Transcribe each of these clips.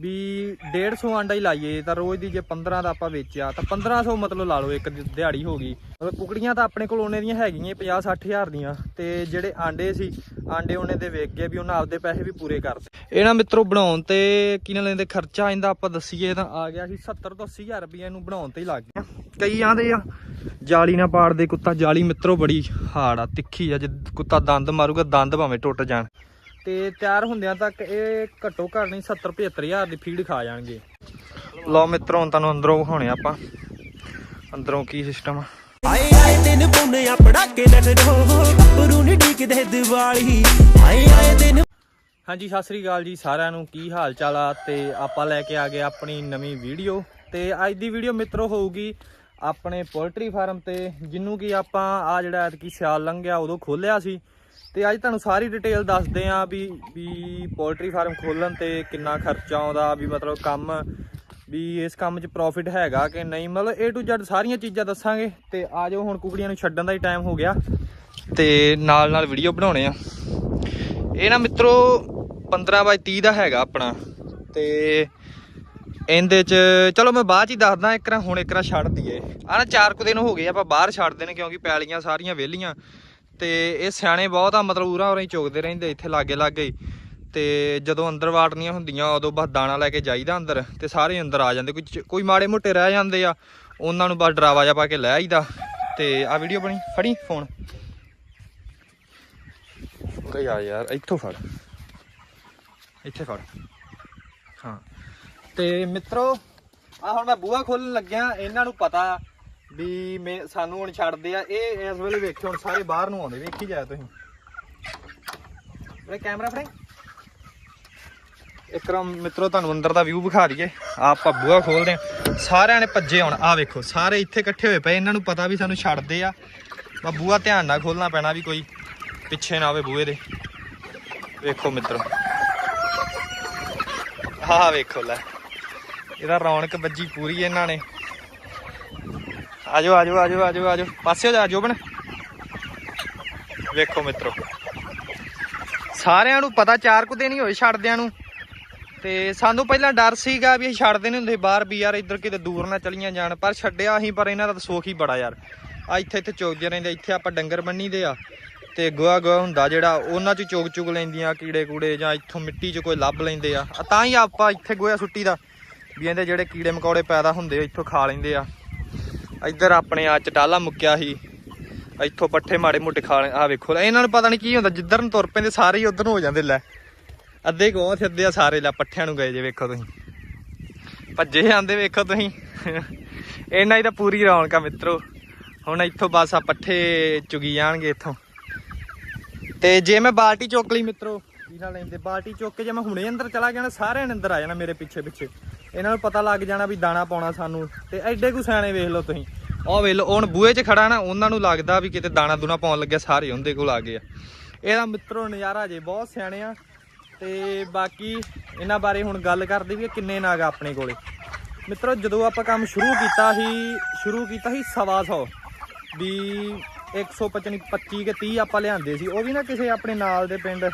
ਵੀ 150 ਆਂਡਾ ਹੀ ਲਾਈਏ ਤਾਂ ਰੋਜ਼ ਦੀ ਜੇ 15 ਦਾ ਆਪਾਂ ਵੇਚਿਆ, ਤਾਂ 1500 ਮਤਲਬ ਲਾ ਲਓ ਇੱਕ ਦਿਹਾੜੀ ਹੋ ਗਈ। ਮਤਲਬ ਕੁਕੜੀਆਂ ਤਾਂ ਆਪਣੇ ਕੋਲ ਉਹਨੇ ਦੀਆਂ ਹੈਗੀਆਂ 50 60 ਹਜ਼ਾਰ ਦੀਆਂ, ਤੇ ਜਿਹੜੇ ਆਂਡੇ ਸੀ, ਆਂਡੇ ਉਹਨੇ ਦੇ ਵੇਚ ਗਏ ਵੀ ਉਹਨਾਂ ਆਪਦੇ ਪੈਸੇ ਵੀ ਪੂਰੇ ਕਰਦੇ ਇਹ ਨਾ ਮਿੱਤਰੋ ਬਣਾਉਣ ਤੇ ਕੀ ਨਾ ਲੈਂਦੇ, ਖਰਚਾ ਇਹਦਾ ਆਪਾਂ ਦੱਸੀਏ ਤਾਂ ਆ ਗਿਆ ਸੀ 70 ਤੋਂ 80 ਹਜ਼ਾਰ ਰੁਪਏ ਇਹਨੂੰ ਬਣਾਉਣ ਤੇ ਹੀ ਲੱਗ ਗਿਆ। ਕਈ ਆਂਦੇ ਆ, ਜਾਲੀ ਨਾ ਪਾੜਦੇ ਕੁੱਤਾ, ਜਾਲੀ ਮਿੱਤਰੋ ਬੜੀ ਹਾਰਡ ਆ, ਤਿੱਖੀ ਆ, ਜੇ ਕੁੱਤਾ ਦੰਦ ਮਾਰੂਗਾ, ਦੰਦ ਭਾਵੇਂ ਟੁੱਟ ਜਾਣ। ਤੇ ਤਿਆਰ ਹੁੰਦਿਆਂ ਤੱਕ ਇਹ ਘੱਟੋ ਘੱਟ ਨਹੀਂ 70 75 ਹਜ਼ਾਰ ਦੀ ਫੀਡ ਖਾ ਜਾਣਗੇ। ਲਓ ਮਿੱਤਰੋ ਹੁਣ ਤੁਹਾਨੂੰ ਅੰਦਰੋਂ ਵਿਖਾਉਣੇ ਆਪਾਂ। ਅੰਦਰੋਂ ਕੀ ਸਿਸਟਮ ਆ? ਆਏ ਆਏ ਦਿਨ ਪੁੰਨੇ ਆ ਪੜਾਕੇ ਨੱਠੋ ਗੱਭਰੂ ਨੀ ਢੀਕਦੇ ਦੀਵਾਲੀ। ਆਏ ਆਏ ਦਿਨ ਹਾਂਜੀ ਸਤਿ ਸ੍ਰੀ ਅਕਾਲ ਜੀ ਸਾਰਿਆਂ ਨੂੰ। ਕੀ ਹਾਲ ਚਾਲ ਆ? ਤੇ ਆਪਾਂ ਲੈ ਕੇ ਆ ਗਏ ਆਪਣੀ ਨਵੀਂ ਵੀਡੀਓ। ਤੇ ਅੱਜ ਦੀ ਵੀਡੀਓ ਮਿੱਤਰੋ ਹੋਊਗੀ ਆਪਣੇ ਪੋਲਟਰੀ ਫਾਰਮ ਤੇ ਜਿਹਨੂੰ ਕਿ ਆਪਾਂ ਆ ਜਿਹੜਾ ਐਤਕੀ ਸਿਆਲ ਲੰਘਿਆ ਉਦੋਂ ਖੋਲਿਆ ਸੀ। ਤੇ ਅੱਜ ਤੁਹਾਨੂੰ ਸਾਰੀ ਡਿਟੇਲ ਦੱਸਦੇ ਆ ਵੀ ਵੀ ਪੋਲਟਰੀ ਫਾਰਮ ਖੋਲਣ ਤੇ ਕਿੰਨਾ ਖਰਚਾ ਆਉਂਦਾ, ਵੀ ਮਤਲਬ ਕੰਮ, ਵੀ ਇਸ ਕੰਮ 'ਚ ਪ੍ਰੋਫਿਟ ਹੈਗਾ ਕਿ ਨਹੀਂ? ਮਤਲਬ A to Z ਸਾਰੀਆਂ ਚੀਜ਼ਾਂ ਦੱਸਾਂਗੇ ਤੇ ਆ ਜਾਓ ਹੁਣ ਕੁਕੜੀਆਂ ਨੂੰ ਛੱਡਣ ਦਾ ਹੀ ਟਾਈਮ ਹੋ ਗਿਆ ਤੇ ਨਾਲ ਨਾਲ ਵੀਡੀਓ ਬਣਾਉਣੇ ਆ। ਇਹ ਨਾ ਮਿੱਤਰੋ 15 ਬਾਈ 30 ਦਾ ਹੈਗਾ ਆਪਣਾ ਤੇ ਇਹਦੇ ਚ ਚਲੋ ਮੈਂ ਬਾਅਦ ਚ ਹੀ ਦੱਸਦਾ ਇੱਕ ਰਾਂ ਹੁਣ ਇੱਕ ਰਾਂ ਛੱਡ ਦਈਏ। ਆ ਨਾ ਚਾਰ ਕੁ ਦਿਨ ਹੋ ਗਏ ਆਪਾਂ ਬਾਹਰ ਛੱਡਦੇ ਨੇ ਕਿਉਂਕਿ ਪੈਲੀਆਂ ਸਾਰੀਆਂ ਵਿਹਲੀਆਂ। ਤੇ ਇਹ ਸਿਆਣੇ ਬਹੁਤ ਆ, ਮਤਲਬ ਉਰਾਂ ਉਰਾਂ ਹੀ ਚੁਗਦੇ ਰਹਿੰਦੇ, ਇੱਥੇ ਲਾਗੇ ਲਾਗੇ ਤੇ ਜਦੋਂ ਅੰਦਰ ਵਾਟਣੀਆਂ ਹੁੰਦੀਆਂ, ਉਦੋਂ ਬਸ ਦਾਣਾ ਲੈ ਕੇ ਜਾਈਦਾ ਅੰਦਰ ਤੇ ਸਾਰੇ ਅੰਦਰ ਆ ਜਾਂਦੇ। ਕੋਈ ਕੋਈ ਮਾੜੇ ਮੋਟੇ ਰਹਿ ਜਾਂਦੇ ਆ, ਉਹਨਾਂ ਨੂੰ ਬਸ ਡਰਾਵਾ ਜਾ ਪਾ ਕੇ ਲੈ ਆਈਦਾ। ਤੇ ਆ ਵੀਡੀਓ ਬਣੀ, ਫੜੀ ਫੋਨ। ਗਈ ਆ ਯਾਰ, ਇੱਥੋਂ ਫੜ। ਇੱਥੇ ਫੜ। ਹਾਂ। ਤੇ ਮਿੱਤਰੋ ਆ ਹੁਣ ਮੈਂ ਬੂਹਾ ਖੋਲਣ ਲੱਗਿਆ, ਇਹਨਾਂ ਨੂੰ ਪਤਾ ਵੀ ਮੈਂ ਸਾਨੂੰ ਹੁਣ ਛੱਡਦੇ ਆ। ਇਹ ਇਸ ਵੇਲੇ ਵੇਖਿਓ, ਹੁਣ ਸਾਰੇ ਬਾਹਰ ਨੂੰ ਆਉਂਦੇ, ਵੇਖੀ ਜਾਇਓ ਤੁਸੀਂ। ਇਹ ਕੈਮਰਾ ਫੜੇ ਇੱਕ ਵਾਰ ਮਿੱਤਰੋ, ਤੁਹਾਨੂੰ ਅੰਦਰ ਦਾ ਵਿਊ ਵਿਖਾ ਦਈਏ। ਆ ਆਪਾਂ ਬੂਹਾ ਖੋਲਦੇ ਆ। ਸਾਰਿਆਂ ਨੇ ਭੱਜੇ ਹੁਣ। ਆ ਵੇਖੋ, ਸਾਰੇ ਇੱਥੇ ਇਕੱਠੇ ਹੋਏ ਪਏ। ਇਹਨਾਂ ਨੂੰ ਪਤਾ ਵੀ ਸਾਨੂੰ ਛੱਡਦੇ ਆ। ਬਾ ਬੂਹਾ ਧਿਆਨ ਨਾਲ ਖੋਲਣਾ ਪੈਣਾ ਵੀ ਕੋਈ ਪਿੱਛੇ ਨਾ ਆਵੇ ਬੂਹੇ ਦੇ। ਵੇਖੋ ਮਿੱਤਰੋ। ਆਹ ਵੇਖੋ ਲੈ। ਇਹਦਾ ਰੌਣਕ ਵੱਜੀ ਪੂਰੀ ਇਹਨਾਂ ਨੇ। ਆਜੋ ਆਜੋ ਆਜੋ ਆਜੋ ਆਜੋ। ਪਾਸੇ ਹੋ ਜਾ, ਜੋਬਨ। ਵੇਖੋ ਮਿੱਤਰੋ। ਸਾਰਿਆਂ ਨੂੰ ਪਤਾ, ਚਾਰ ਕੁ ਦਿਨ ਹੀ ਹੋਏ ਛੱਡਦਿਆਂ ਨੂੰ। ਤੇ ਸਾਨੂੰ ਪਹਿਲਾਂ ਡਰ ਸੀਗਾ ਵੀ ਅਸੀਂ ਛੱਡਦੇ ਨਹੀਂ ਹੁੰਦੇ ਬਾਹਰ ਵੀ ਯਾਰ ਇੱਧਰ ਕਿਤੇ ਦੂਰ ਨਾ ਚਲੀਆਂ ਜਾਣ। ਪਰ ਛੱਡਿਆ ਅਸੀਂ, ਪਰ ਇਹਨਾਂ ਦਾ ਤਾਂ ਸੋਖ ਹੀ ਬੜਾ ਯਾਰ। ਆ ਇੱਥੇ ਇੱਥੇ ਚੋਗਦੇ ਰਹਿੰਦੇ, ਇੱਥੇ ਆਪਾਂ ਡੰਗਰ ਬੰਨੀ ਦੇ ਆ। ਤੇ ਗੋਹਾ ਗੋਹਾ ਹੁੰਦਾ ਜਿਹੜਾ, ਉਹਨਾਂ ਚ ਚੋਗ ਚੁਗ ਲੈਂਦੀਆਂ, ਕੀੜੇ ਕੂੜੇ ਜਾਂ ਇੱਥੋਂ ਮਿੱਟੀ 'ਚ ਕੋਈ ਲੱਭ ਲੈਂਦੇ ਆ। ਤਾਂ ਹੀ ਆਪਾਂ ਇੱਥੇ ਗੋਹਾ ਸੁੱਟੀ ਦਾ, ਵੀ ਇਹਦੇ ਜਿਹੜੇ ਕੀੜੇ ਮਕੌੜੇ ਪੈਦਾ ਹੁੰਦੇ ਆ, ਇੱਥੋਂ ਖਾ ਲੈਂਦੇ ਆ। ਇੱਧਰ ਆਪਣੇ ਆ ਚਟਾਲਾ ਮੁੱਕਿਆ ਸੀ। ਇੱਥੋਂ ਪੱਠੇ ਮਾੜੇ ਮੋਟੇ ਖਾ ਲੈ ਆ ਵੇਖੋ ਇਹਨਾਂ ਨੂੰ ਪਤਾ ਨਹੀਂ ਕੀ ਹੁੰਦਾ, ਜਿੱਧਰ ਨੂੰ ਤੁਰ ਪੈਂਦੇ ਸਾਰੇ ਹੀ ਉਧਰ ਨੂੰ ਹੋ ਜਾਂਦੇ, ਲੈ। ਅੱਧੇ ਗੋਹ ਸਿੱਧੇ ਆ ਸਾਰੇ, ਲੈ, ਪੱਠਿਆਂ ਨੂੰ ਗਏ ਜੇ ਵੇਖੋ ਤੁਸੀਂ। ਭੱਜੇ ਜਾਂਦੇ ਵੇਖੋ ਤੁਸੀਂ। ਇਹਨਾਂ ਹੀ ਤਾਂ ਪੂਰੀ ਰੌਣਕ ਆ ਮਿੱਤਰੋ। ਹੁਣ ਇੱਥੋਂ ਬਸ ਆ ਪੱਠੇ ਚੁਗੀ ਜਾਣਗੇ ਇੱਥੋਂ। ਤੇ ਜੇ ਮੈਂ ਬਾਲਟੀ ਚੁੱਕ ਲਈ ਮਿੱਤਰੋ ਕੀ ਨਾਲ ਲੈਂਦੇ ਬਾਲਟੀ ਚੁੱਕ ਕੇ ਜੇ ਮੈਂ ਹੁਣੇ ਅੰਦਰ ਚਲਾ ਗਿਆ ਨਾ, ਸਾਰਿਆਂ ਨੇ ਅੰਦਰ ਆ ਜਾਣਾ ਮੇਰੇ ਪਿੱਛੇ ਪਿੱਛੇ। ਇਹਨਾਂ ਨੂੰ ਪਤਾ ਲੱਗ ਜਾਣਾ ਵੀ ਦਾਣਾ ਪਾਉਣਾ ਸਾਨੂੰ, ਤੇ ਐਡੇ ਕੁ ਸਿਆਣੇ ਵੇਖ ਲਓ ਤੁਸੀਂ। ਉਹ ਵੇਖ ਲਓ, ਹੁਣ ਬੂਹੇ 'ਚ ਖੜਾ ਨਾ, ਉਹਨਾਂ ਨੂੰ ਲੱਗਦਾ ਵੀ ਕਿਤੇ ਦਾਣਾ ਦੂਣਾ ਪਾਉਣ ਲੱਗਿਆ, ਸਾਰੇ ਉਹਦੇ ਕੋਲ ਆ ਗਏ ਆ। ਇਹਦਾ ਮਿੱਤਰੋ ਨਜ਼ਾਰਾ ਜੇ ਬਹੁਤ ਸਿਆਣੇ ਆ, ਤੇ ਬਾਕੀ ਇਹਨਾਂ ਬਾਰੇ ਹੁਣ ਗੱਲ ਕਰਦੇ ਵੀ ਕਿੰਨੇ ਨਾਗ ਆ ਆਪਣੇ ਕੋਲੇ। ਮਿੱਤਰੋ, ਜਦੋਂ ਆਪਾਂ ਕੰਮ ਸ਼ੁਰੂ ਕੀਤਾ ਸੀ, ਸ਼ੁਰੂ ਕੀਤਾ ਸੀ ਸਵਾ ਸੌ, ਵੀ 125 25 ਕੇ 30 ਆਪਾਂ ਲਿਆਂਦੇ ਸੀ, ਉਹ ਵੀ ਨਾ ਕਿਸੇ ਆਪਣੇ ਨਾਲ ਦੇ ਪਿੰਡ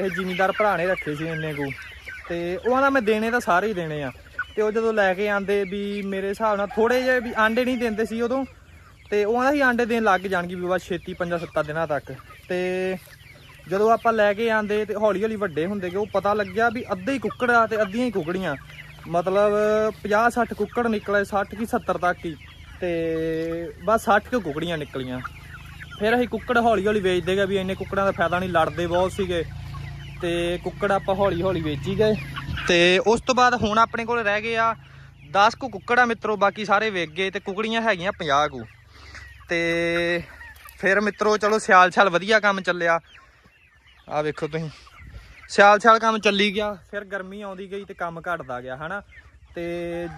ਕਿਸੇ ਜ਼ਿਮੀਂਦਾਰ ਭਰਾ ਨੇ ਰੱਖੇ ਸੀ ਇੰਨੇ ਕੁ। ਤੇ ਉਹਨਾਂ ਦਾ ਮੈਂ ਦੇਣੇ ਤਾਂ ਸਾਰੇ ਹੀ ਦੇਣੇ ਆ। ਤੇ ਉਹ ਜਦੋਂ ਲੈ ਕੇ ਆਂਦੇ ਵੀ ਮੇਰੇ ਹਿਸਾਬ ਨਾਲ ਥੋੜੇ ਜਿਹੇ ਵੀ ਆਂਡੇ ਨਹੀਂ ਦਿੰਦੇ ਸੀ ਉਦੋਂ, ਤੇ ਉਹਨਾਂ ਦਾ ਹੀ ਆਂਡੇ ਦੇਣ ਲੱਗ ਜਾਣਗੇ ਵੀ ਬਸ ਛੇਤੀ 5-7 ਦਿਨਾਂ ਤੱਕ। ਤੇ ਜਦੋਂ ਆਪਾਂ ਲੈ ਕੇ ਆਂਦੇ ਤੇ ਹੌਲੀ ਹੌਲੀ ਵੱਡੇ ਹੁੰਦੇ ਗਏ, ਉਹ ਪਤਾ ਲੱਗਿਆ ਵੀ ਅੱਧੇ ਹੀ ਕੁੱਕੜ ਆ ਤੇ ਅੱਧੀਆਂ ਹੀ ਕੁੱਕੜੀਆਂ। ਮਤਲਬ 50-60 ਕੁੱਕੜ ਨਿਕਲੇ 60 ਕੀ 70 ਤੱਕ ਹੀ। ਤੇ ਬਸ 60 ਕੁ ਕੁਕੜੀਆਂ ਨਿਕਲੀਆਂ। ਫਿਰ ਅਸੀਂ ਕੁੱਕੜ ਹੌਲੀ ਹੌਲੀ ਵੇਚਦੇ ਗਏ ਵੀ ਇੰਨੇ ਕੁੱਕੜਾਂ ਦਾ ਫਾਇਦਾ ਨਹੀਂ, ਲੜਦੇ ਬਹੁਤ ਸੀਗੇ। ਤੇ ਕੁੱਕੜ ਆਪਾਂ ਹੌਲੀ ਹੌਲੀ ਵੇਚੀ ਗਏ। ਤੇ ਉਸ ਤੋਂ ਬਾਅਦ ਹੁਣ ਆਪਣੇ ਕੋਲ ਰਹਿ ਗਏ ਆ 10 ਕੁ ਕੁੱਕੜ ਆ ਮਿੱਤਰੋ, ਬਾਕੀ ਸਾਰੇ ਵੇਚ ਗਏ ਤੇ ਕੁਕੜੀਆਂ ਹੈਗੀਆਂ 50 ਕੁ। ਤੇ ਫਿਰ ਮਿੱਤਰੋ, ਚਲੋ ਸਿਆਲ ਸਿਆਲ ਵਧੀਆ ਕੰਮ ਚੱਲਿਆ। ਆ ਵੇਖੋ ਤੁਸੀਂ ਸਿਆਲ ਸਿਆਲ ਕੰਮ ਚੱਲੀ ਗਿਆ, ਫਿਰ ਗਰਮੀ ਆਉਂਦੀ ਗਈ ਤੇ ਕੰਮ ਘਟਦਾ ਗਿਆ, ਹਨਾ। ਤੇ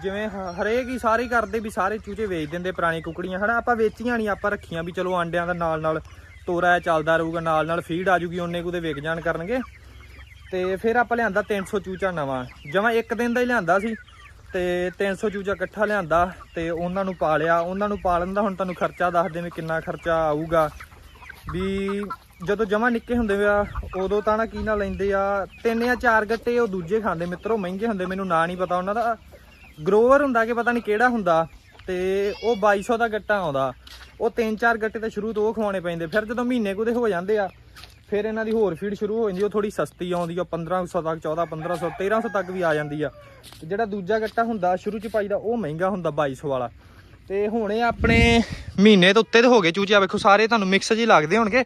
ਜਿਵੇਂ ਹਰੇਕ ਹੀ ਸਾਰੇ ਕਰਦੇ ਵੀ ਸਾਰੇ ਚੂਚੇ ਵੇਚ ਦਿੰਦੇ ਪੁਰਾਣੀ ਕੁਕੜੀਆਂ, ਹਨਾ। ਆਪਾਂ ਵੇਚੀਆਂ ਨਹੀਂ ਆਪਾਂ ਰੱਖੀਆਂ ਵੀ ਚਲੋ ਆਂਡਿਆਂ ਦਾ ਨਾਲ ਨਾਲ ਤੋਰਾ ਚੱਲਦਾ ਰਹੂਗਾ ਨਾਲ ਨਾਲ ਫੀਡ ਆ ਜੂਗੀ, ਉਹਨੇ ਕੁ ਦੇ ਵਿਕ ਜਾਣ ਕਰਨਗੇ। ਤੇ ਫਿਰ ਆਪਾਂ ਲਿਆਂਦਾ 300 ਚੂਚਾ ਨਵਾਂ। ਜਮਾ ਇੱਕ ਦਿਨ ਦਾ ਹੀ ਲਿਆਂਦਾ ਸੀ ਤੇ 300 ਚੂਚਾ ਇਕੱਠਾ ਲਿਆਂਦਾ ਤੇ ਉਹਨਾਂ ਨੂੰ ਪਾਲਿਆ। ਉਹਨਾਂ ਨੂੰ ਪਾਲਣ ਦਾ ਹੁਣ ਤੁਹਾਨੂੰ ਖਰਚਾ ਦੱਸਦੇ ਵੀ ਕਿੰਨਾ ਖਰਚਾ ਆਊਗਾ। ਵੀ ਜਦੋਂ ਜਮਾ ਨਿੱਕੇ ਹੁੰਦੇ ਆ, ਉਦੋਂ ਤਾਂ ਨਾ ਕੀ ਨਾ ਲੈਂਦੇ ਆ। ਤਿੰਨ ਜਾਂ ਚਾਰ ਗੱਟੇ ਉਹ ਦੂਜੇ ਖਾਂਦੇ ਮਿੱਤਰੋ, ਮਹਿੰਗੇ ਹੁੰਦੇ, ਮੈਨੂੰ ਨਾਂ ਨਹੀਂ ਪਤਾ। ਉਹਨਾਂ ਦਾ ਗਰੋਵਰ ਹੁੰਦਾ ਕਿ ਪਤਾ ਨਹੀਂ ਕਿਹੜਾ ਹੁੰਦਾ ਤੇ ਉਹ 2200 ਦਾ ਗੱਟਾ ਆਉਂਦਾ। ਉਹ ਤਿੰਨ ਚਾਰ ਗੱਟੇ ਤਾਂ ਸ਼ੁਰੂ ਤੋਂ ਉਹ ਖਵਾਉਣੇ ਪੈਂਦੇ। ਫਿਰ ਜਦੋਂ ਮਹੀਨੇ ਕੁ ਦੇ ਹੋ ਜਾਂਦੇ ਆ ਫਿਰ ਇਹਨਾਂ ਦੀ ਹੋਰ ਫੀਡ ਸ਼ੁਰੂ ਹੋ ਜਾਂਦੀ, ਉਹ ਥੋੜੀ ਸਸਤੀ ਆਉਂਦੀ ਆ 1500 ਤੱਕ 14 1500 1300 ਤੱਕ ਵੀ ਆ ਜਾਂਦੀ ਆ। ਤੇ ਜਿਹੜਾ ਦੂਜਾ ਗੱਟਾ ਹੁੰਦਾ, ਸ਼ੁਰੂ ਚ ਪਾਈਦਾ, ਉਹ ਮਹਿੰਗਾ ਹੁੰਦਾ 2200 ਵਾਲਾ। ਤੇ ਹੁਣ ਇਹ ਆਪਣੇ ਮਹੀਨੇ ਤੋਂ ਉੱਤੇ ਤੇ ਹੋ ਗਏ ਚੂਚੇ। ਆ ਵੇਖੋ, ਸਾਰੇ ਤੁਹਾਨੂੰ ਮਿਕਸ ਜੀ ਲੱਗਦੇ ਹੋਣਗੇ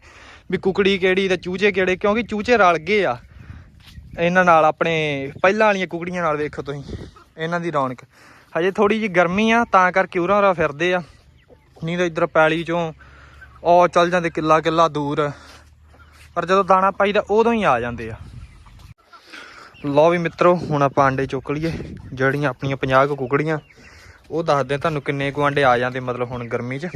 ਵੀ ਕੁਕੜੀ ਕਿਹੜੀ ਤੇ ਚੂਚੇ ਕਿਹੜੇ, ਕਿਉਂਕਿ ਚੂਚੇ ਰਲ ਗਏ ਆ। ਇਹਨਾਂ ਨਾਲ ਆਪਣੇ ਪਹਿਲਾਂ ਵਾਲੀਆਂ ਕੁਕੜੀਆਂ ਨਾਲ ਵੇਖੋ ਤੁਸੀਂ, ਇਹਨਾਂ ਦੀ ਰੌਣਕ। ਹਜੇ ਥੋੜੀ ਜੀ ਗਰਮੀ ਆ, ਤਾਂ ਕਰਕੇ ਉਰਾਂ ਉਰਾਂ ਫਿਰਦੇ ਆ। ਨਹੀਂ ਤਾਂ ਇੱਧਰ ਪੈਲੀ ਚੋਂ, ਉਹ ਚੱਲ ਜਾਂਦੇ ਕਿੱਲਾ ਕਿੱਲਾ ਦੂਰ। ਪਰ ਜਦੋਂ ਦਾਣਾ ਪਾਈਦਾ ਉਦੋਂ ਹੀ ਆ ਜਾਂਦੇ ਆ। ਲਓ ਵੀ ਮਿੱਤਰੋ, ਹੁਣ ਆਪਾਂ ਆਂਡੇ ਚੁੱਕ ਲਈਏ, ਜਿਹੜੀਆਂ ਆਪਣੀਆਂ 50 ਕੁ ਕੁਕੜੀਆਂ, ਉਹ ਦੱਸਦੇ ਤੁਹਾਨੂੰ ਕਿੰਨੇ ਕੁ ਆਂਡੇ ਆ ਜਾਂਦੇ, ਮਤਲਬ ਹੁਣ ਗਰਮੀ 'ਚ।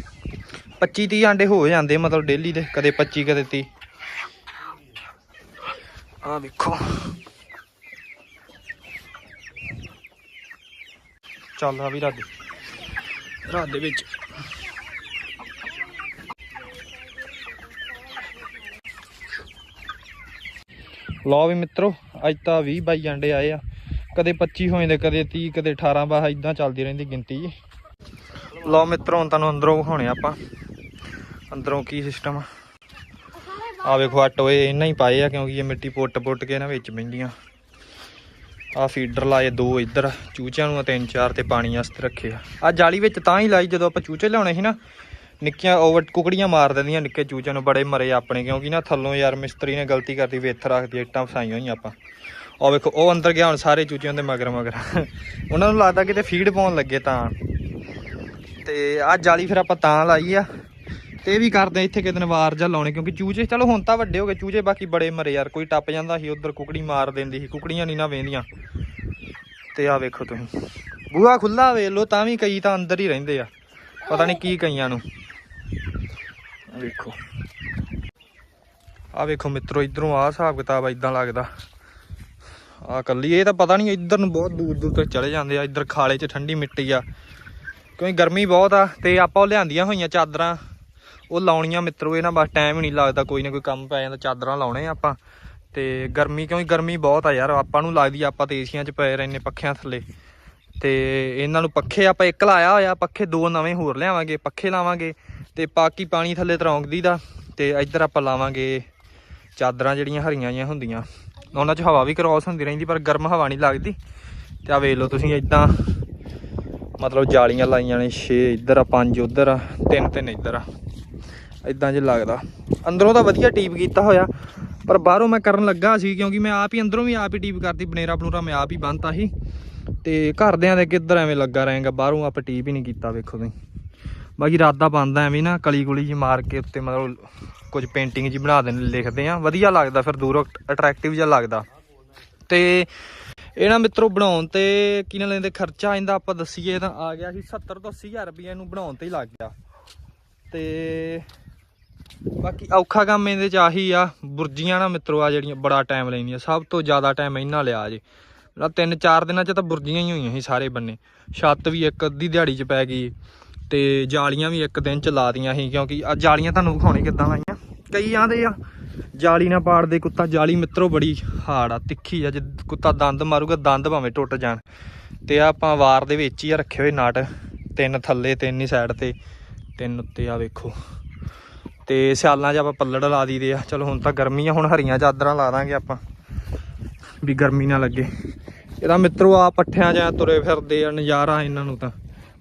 25 30 ਆਂਡੇ ਹੋ ਜਾਂਦੇ ਮਤਲਬ ਡੇਲੀ ਦੇ, ਕਦੇ 25 ਕਦੇ 30 ਆ ਵੇਖੋ। ਚੱਲ ਆ ਵੀ ਰਾਤ ਦੇ ਵਿੱਚ। ਲਓ ਵੀ ਮਿੱਤਰੋ, ਅੱਜ ਤਾਂ 20 ਬਾਈ ਆਂਡੇ ਆਏ ਆ। ਕਦੇ 25 ਹੋ ਜਾਂਦੇ ਕਦੇ 30 ਕਦੇ 18 ਬਾਹ ਇਦਾਂ ਚੱਲਦੀ ਰਹਿੰਦੀ ਗਿਣਤੀ ਜੀ। ਲਓ ਮਿੱਤਰੋ, ਹੁਣ ਤੁਹਾਨੂੰ ਅੰਦਰੋਂ ਵਿਖਾਉਣੇ ਆਪਾਂ। ਅੰਦਰੋਂ ਕੀ ਸਿਸਟਮ ਆ। ਆ ਵੇਖੋ ਆ ਟੋਏ ਇਹਨਾਂ ਹੀ ਪਾਏ ਆ, ਕਿਉਂਕਿ ਇਹ ਮਿੱਟੀ ਪੁੱਟ ਪੁੱਟ ਕੇ ਇਹਨਾਂ ਵਿੱਚ ਬੈਂਦੀਆਂ ਆ ਫੀਡਰ ਲਾਏ ਦੋ ਇੱਧਰ, ਚੂਚਿਆਂ ਨੂੰ ਆ ਤਿੰਨ, ਚਾਰ ਤੇ ਪਾਣੀ ਵਾਸਤੇ ਰੱਖੇ ਆ। ਆ ਜਾਲੀ ਵਿੱਚ ਤਾਂ ਹੀ ਲਾਈ ਜਦੋਂ ਆਪਾਂ ਚੂਚੇ ਲਿਆਉਣੇ ਸੀ ਨਾ ਨਿੱਕੀਆਂ ਓਵਰ ਕੁਕੜੀਆਂ ਮਾਰ ਦਿੰਦੀਆਂ ਨਿੱਕੇ ਚੂਚਿਆਂ ਨੂੰ, ਬੜੇ ਮਰੇ ਆਪਣੇ, ਕਿਉਂਕਿ ਨਾ ਥੱਲੋਂ ਯਾਰ ਮਿਸਤਰੀ ਨੇ ਗਲਤੀ ਕਰਤੀ ਵਿੱਥ ਰੱਖਦੀ ਇੱਟਾਂ ਫਸਾਈਆਂ ਹੋਈਆਂ ਆਪਾਂ। ਉਹ ਵੇਖੋ, ਉਹ ਅੰਦਰ ਗਿਆ ਹੁਣ ਸਾਰੇ ਚੂਚਿਆਂ ਦੇ ਮਗਰ ਮਗਰ। ਉਹਨਾਂ ਨੂੰ ਲੱਗਦਾ ਕਿਤੇ ਫੀਡ ਪਾਉਣ ਲੱਗੇ ਤਾਂ। ਤੇ ਆ ਜਾਲੀ ਫਿਰ ਆਪਾਂ ਤਾਂ ਲਾਈ ਆ। ਤੇ ਇਹ ਵੀ ਕਰਦੇ ਆ, ਇੱਥੇ ਕਿਤੇ ਦਿਨ ਵਾਰ ਜਾਂ ਲਾਉਣੇ, ਕਿਉਂਕਿ ਚੂਚੇ, ਚਲੋ ਹੁਣ ਤਾਂ ਵੱਡੇ ਹੋ ਗਏ, ਚੂਚੇ ਬਾਕੀ ਬੜੇ ਮਰੇ ਯਾਰ, ਕੋਈ ਟੱਪ ਜਾਂਦਾ ਸੀ, ਉਧਰ ਕੁਕੜੀ ਮਾਰ ਦਿੰਦੀ ਸੀ, ਕੁਕੜੀਆਂ ਨਹੀਂ ਨਾ ਵੇਂਦੀਆਂ। ਤੇ ਆ ਵੇਖੋ ਤੁਸੀਂ। ਬੂਹਾ ਖੁੱਲਾ ਵੇਖ ਲੋ ਤਾਂ ਵੀ ਕਈ ਤਾਂ ਅੰਦਰ ਹੀ ਰਹਿੰਦੇ ਆ। ਪਤਾ ਨਹੀਂ ਕੀ ਕਈਆਂ ਨੂੰ। ਵੇਖੋ। ਆ ਵੇਖੋ ਮਿੱਤਰੋ, ਇਧਰੋਂ ਆ ਹਿਸਾਬ ਕਿਤਾਬ ਇਦਾਂ ਲੱਗਦਾ। ਆ ਕੱਲੀ, ਇਹ ਤਾਂ ਪਤਾ ਨਹੀਂ ਇੱਧਰ ਨੂੰ ਬਹੁਤ ਦੂਰ ਦੂਰ ਤੱਕ ਚਲੇ ਜਾਂਦੇ ਆ, ਇੱਧਰ ਖਾਲੇ 'ਚ ਠੰਡੀ ਮਿੱਟੀ ਆ। ਕਿਉਂਕਿ ਗਰਮੀ ਬਹੁਤ ਆ, ਤੇ ਆਪਾਂ ਉਹ ਲਿਆਂਦੀਆਂ ਹੋਈਆਂ ਚਾਦਰਾਂ, ਉਹ ਲਾਉਣੀਆਂ ਮਿੱਤਰੋ ਇਹਨਾਂ ਬਸ ਟਾਈਮ ਹੀ ਨਹੀਂ ਲੱਗਦਾ, ਕੋਈ ਨਾ ਕੋਈ ਕੰਮ ਪੈ ਜਾਂਦਾ, ਚਾਦਰਾਂ ਲਾਉਣੇ ਆ ਆਪਾਂ। ਤੇ ਗਰਮੀ, ਕਿਉਂਕਿ ਗਰਮੀ ਬਹੁਤ ਆ ਯਾਰ, ਆਪਾਂ ਨੂੰ ਲੱਗਦੀ ਆਪਾਂ ਤੇ ਏਸੀਆਂ 'ਚ ਪਏ ਰਹਿੰਦੇ ਪੱਖਿਆਂ ਥੱਲੇ। ਤੇ ਇਹਨਾਂ ਨੂੰ ਪੱਖੇ ਆਪਾਂ ਇੱਕ ਲਾਇਆ ਹੋਇਆ, ਪੱਖੇ ਦੋ ਨਵੇਂ ਹੋਰ ਲਿਆਵਾਂਗੇ, ਪੱਖੇ ਲਾਵਾਂਗੇ। ਤੇ ਪਾਕੀ ਪਾਣੀ ਥੱਲੇ ਤਰੌਂਕਦੀ ਦਾ ਤੇ ਇੱਧਰ ਆਪਾਂ ਲਾਵਾਂਗੇ ਚਾਦਰਾਂ ਜਿਹੜੀਆਂ ਹਰੀਆਂ ਜਿਹੀਆਂ ਹੁੰਦੀਆਂ। ਉਹਨਾਂ 'ਚ ਹਵਾ ਵੀ ਕ੍ਰੋਸ ਹੁੰਦੀ ਰਹਿੰਦੀ, ਪਰ ਗਰਮ ਹਵਾ ਨਹੀਂ ਲੱਗਦੀ। ਤੇ ਆ ਵੇਖ ਲਓ ਤੁਸੀਂ ਇਦਾਂ ਮਤਲਬ ਜਾਲੀਆਂ ਲਾਈਆਂ ਨੇ 6 ਇੱਧਰ ਆ 5 ਉੱਧਰ ਆ 3 3 ਇੱਧਰ ਆ ਇਦਾਂ ਜੇ ਲੱਗਦਾ। ਅੰਦਰੋਂ ਤਾਂ ਵਧੀਆ ਟੀਪ ਕੀਤਾ ਹੋਇਆ, ਪਰ ਬਾਹਰੋਂ ਮੈਂ ਕਰਨ ਲੱਗਾ ਸੀ ਕਿਉਂਕਿ ਮੈਂ ਆਪ ਹੀ ਅੰਦਰੋਂ ਵੀ ਆਪ ਹੀ ਟੀਪ ਕਰਤੀ, ਬਨੇਰਾ ਬਨੂਰਾ ਮੈਂ ਆਪ ਹੀ ਬੰਨਤਾ ਸੀ। ਤੇ ਘਰਦਿਆਂ ਦੇ ਕਿੱਧਰ ਐਵੇਂ ਲੱਗਾ ਰਹੇਗਾ, ਬਾਹਰੋਂ ਆਪ ਟੀਪ ਹੀ ਨਹੀਂ ਕੀਤਾ, ਵੇਖੋ ਤੁਸੀਂ। ਬਾਕੀ ਰਾਦਾ ਬਣਦਾ ਐਵੇਂ ਨਾ, ਕਲੀ ਕੁਲੀ ਜੀ ਮਾਰ ਕੇ ਉੱਤੇ ਮਤਲਬ ਕੁਝ ਪੇਂਟਿੰਗ ਜੀ ਬਣਾ ਦੇਣ ਲਿਖਦੇ ਆ ਵਧੀਆ ਲੱਗਦਾ ਫਿਰ ਦੂਰੋਂ ਅਟਰੈਕਟਿਵ ਜਿਹਾ ਲੱਗਦਾ। ਤੇ ਇਹ ਨਾ ਮਿੱਤਰੋ ਬਣਾਉਣ ਤੇ ਕੀ ਨਾ ਲੈਂਦੇ, ਖਰਚਾ ਇਹਦਾ ਆਪਾਂ ਦੱਸੀਏ ਤਾਂ ਆ ਗਿਆ ਸੀ 70 ਤੋਂ 80 ਹਜ਼ਾਰ ਰੁਪਏ ਇਹਨੂੰ ਬਣਾਉਣ ਤੇ ਹੀ ਲੱਗ ਗਿਆ। ਤੇ ਬਾਕੀ ਔਖਾ ਕੰਮ ਇਹਦੇ ਚ ਆਹੀ ਆ, ਬੁਰਜੀਆਂ ਨਾ ਮਿੱਤਰੋ ਆ ਜਿਹੜੀਆਂ ਬੜਾ ਟਾਈਮ ਲੈਂਦੀਆਂ, ਸਭ ਤੋਂ ਜ਼ਿਆਦਾ ਟਾਈਮ ਇਹਨਾਂ ਲਿਆ ਜੇ। ਤਿੰਨ ਚਾਰ ਦਿਨਾਂ ਚ ਤਾਂ ਬੁਰਜੀਆਂ ਹੀ ਹੋਈਆਂ ਸੀ ਸਾਰੇ ਬੰਨੇ, ਛੱਤ ਵੀ ਇੱਕ ਅੱਧੀ ਦਿਹਾੜੀ ਚ ਪੈ ਗਈ। ਤੇ ਜਾਲੀਆਂ ਵੀ ਇੱਕ ਦਿਨ ਚ ਲਾ ਦੀਆਂ ਸੀ, ਕਿਉਂਕਿ ਆ ਜਾਲੀਆਂ ਤੁਹਾਨੂੰ ਵਿਖਾਉਣੀ ਕਿੱਦਾਂ ਲਾਈਆਂ। ਕਈ ਆਂਦੇ ਆ, ਜਾਲੀ ਨਾ ਪਾੜਦੇ ਕੁੱਤਾ, ਜਾਲੀ ਮਿੱਤਰੋ ਬੜੀ ਹਾਰਡ ਆ, ਤਿੱਖੀ ਆ, ਜੇ ਕੁੱਤਾ ਦੰਦ ਮਾਰੂਗਾ, ਦੰਦ ਭਾਵੇਂ ਟੁੱਟ ਜਾਣ। ਤੇ ਆ ਆਪਾਂ ਵਾਰ ਦੇ ਵਿੱਚ ਹੀ ਆ ਰੱਖੇ ਹੋਏ ਨਾਟ, ਤਿੰਨ ਥੱਲੇ, ਤਿੰਨ ਹੀ ਸਾਈਡ ਤੇ, ਤਿੰਨ ਉੱਤੇ ਆ ਵੇਖੋ। ਤੇ ਸਿਆਲਾਂ 'ਚ ਆਪਾਂ ਪੱਲੜ ਲਾ ਦਈਦੇ ਆ। ਚਲੋ ਹੁਣ ਤਾਂ ਗਰਮੀ ਆ, ਹੁਣ ਹਰੀਆਂ ਚਾਦਰਾਂ ਲਾ ਦਾਂਗੇ ਆਪਾਂ, ਵੀ ਗਰਮੀ ਨਾ ਲੱਗੇ। ਇਹਦਾ ਮਿੱਤਰੋ ਆ ਪੱਠਿਆਂ 'ਚ ਤੁਰੇ ਫਿਰਦੇ ਆ, ਨਜ਼ਾਰਾ ਇਹਨਾਂ ਨੂੰ ਤਾਂ।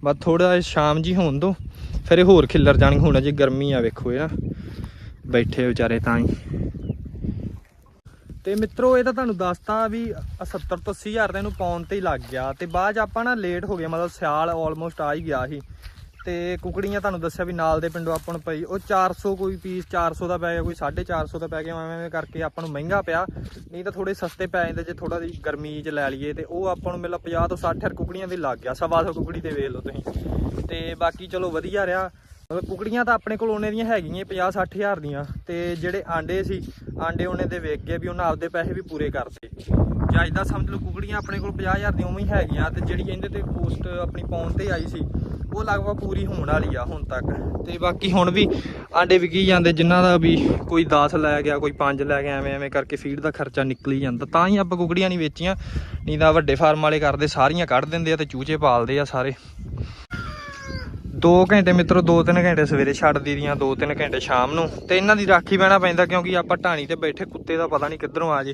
ਬਸ ਥੋੜਾ ਸ਼ਾਮ ਜੀ ਹੋਣ ਦੋ, ਫਿਰ ਇਹ ਹੋਰ ਖਿੱਲਰ ਜਾਣੀ ਹੁਣ ਜੇ ਗਰਮੀ ਆ ਵੇਖੋ ਇਹ ਬੈਠੇ ਵਿਚਾਰੇ ਤਾਂ ਹੀ। ਤੇ ਮਿੱਤਰੋ, ਇਹ ਤਾਂ ਤੁਹਾਨੂੰ ਦੱਸਤਾ ਵੀ ਆਹ 70 ਤੋਂ 80 ਹਜ਼ਾਰ ਦਾ ਇਹਨੂੰ ਪਾਉਣ ਤੇ ਹੀ ਲੱਗ ਗਿਆ। ਤੇ ਬਾਅਦ 'ਚ ਆਪਾਂ ਨਾ ਲੇਟ ਹੋ ਗਏ, ਮਤਲਬ ਸਿਆਲ ਆਲਮੋਸਟ ਆ ਹੀ ਗਿਆ ਸੀ। ਤੇ ਕੁਕੜੀਆਂ ਤੁਹਾਨੂੰ ਦੱਸਿਆ ਵੀ ਨਾਲ ਦੇ ਪਿੰਡੋਂ ਆਪਾਂ ਨੂੰ ਪਈ, ਉਹ 400 ਕੋਈ ਪੀਸ 400 ਦਾ ਪੈ ਗਿਆ, ਕੋਈ 450 ਦਾ ਪੈ ਗਿਆ, ਐਵੇਂ ਐਵੇਂ ਕਰਕੇ ਆਪਾਂ ਨੂੰ ਮਹਿੰਗਾ ਪਿਆ। ਨਹੀਂ ਤਾਂ ਥੋੜੇ ਸਸਤੇ ਪੈ ਜਾਂਦੇ ਜੇ ਥੋੜਾ ਜਿਹੀ ਗਰਮੀ 'ਚ ਲੈ ਲਈਏ ਤੇ ਉਹ ਆਪਾਂ ਨੂੰ ਮਿਲਾ 50 ਤੋਂ 60 ਹਜ਼ਾਰ ਕੁਕੜੀਆਂ ਦੇ ਲੱਗ ਗਿਆ, ਸਵਾ ਸੌ ਕੁਕੜੀ ਤੇ ਵੇਖ ਲਓ ਤੁਸੀਂ। ਤੇ ਬਾਕੀ ਚਲੋ ਵਧੀਆ ਰਿਹਾ। ਮਤਲਬ ਕੁਕੜੀਆਂ ਤਾਂ ਆਪਣੇ ਕੋਲ ਉਹਨੇ ਦੀਆਂ ਹੈਗੀਆਂ 50 60 ਹਜ਼ਾਰ ਦੀਆਂ। ਤੇ ਜਿਹੜੇ ਆਂਡੇ ਸੀ, ਆਂਡੇ ਉਹਨੇ ਦੇ ਵੇਚ ਗਏ ਵੀ ਉਹਨਾਂ ਆਪਦੇ ਪੈਸੇ ਵੀ ਪੂਰੇ ਕਰਤੇ। ਜਾਇਜ਼ ਦਾ ਸਮਝ ਲਓ ਕੁਕੜੀਆਂ ਆਪਣੇ ਕੋਲ 50000 ਦੀਆਂ ਉਵੇਂ ਹੀ ਹੈਗੀਆਂ ਤੇ ਜਿਹੜੀ ਇਹਦੇ ਤੇ ਪੋਸਟ ਆਪਣੀ ਪਾਉਣ ਤੇ ਆਈ ਸੀ, ਉਹ ਲਗਭਗ ਪੂਰੀ ਹੋਣ ਵਾਲੀ ਆ ਹੁਣ ਤੱਕ। ਤੇ ਬਾਕੀ ਹੁਣ ਵੀ ਆਂਡੇ ਵਿਕੀ ਜਾਂਦੇ, ਜਿਨ੍ਹਾਂ ਦਾ ਵੀ ਕੋਈ 10 ਲੈ ਗਿਆ, ਕੋਈ 5 ਲੈ ਗਿਆ ਐਵੇਂ ਐਵੇਂ ਕਰਕੇ ਫੀਡ ਦਾ ਖਰਚਾ ਨਿਕਲ ਜਾਂਦਾ। ਤਾਂ ਹੀ ਆਪਾਂ ਕੁਕੜੀਆਂ ਨਹੀਂ ਵੇਚੀਆਂ, ਨਹੀਂ ਤਾਂ ਵੱਡੇ ਫਾਰਮ ਵਾਲੇ ਕਰਦੇ, ਸਾਰੀਆਂ ਕੱਢ ਦਿੰਦੇ ਆ ਤੇ ਚੂਚੇ ਪਾਲਦੇ ਆ ਸਾਰੇ। 2 ਘੰਟੇ ਮਿੱਤਰੋ 2-3 ਘੰਟੇ ਸਵੇਰੇ ਛੱਡ ਦੀਆਂ 2-3 ਘੰਟੇ ਸ਼ਾਮ ਨੂੰ। ਤੇ ਇਹਨਾਂ ਦੀ ਰਾਖੀ ਬਹਿਣਾ ਪੈਂਦਾ ਕਿਉਂਕਿ ਆਪਾਂ ਢਾਣੀ ਤੇ ਬੈਠੇ, ਕੁੱਤੇ ਦਾ ਪਤਾ ਨਹੀਂ ਕਿੱਧਰੋਂ ਆ ਜੇ।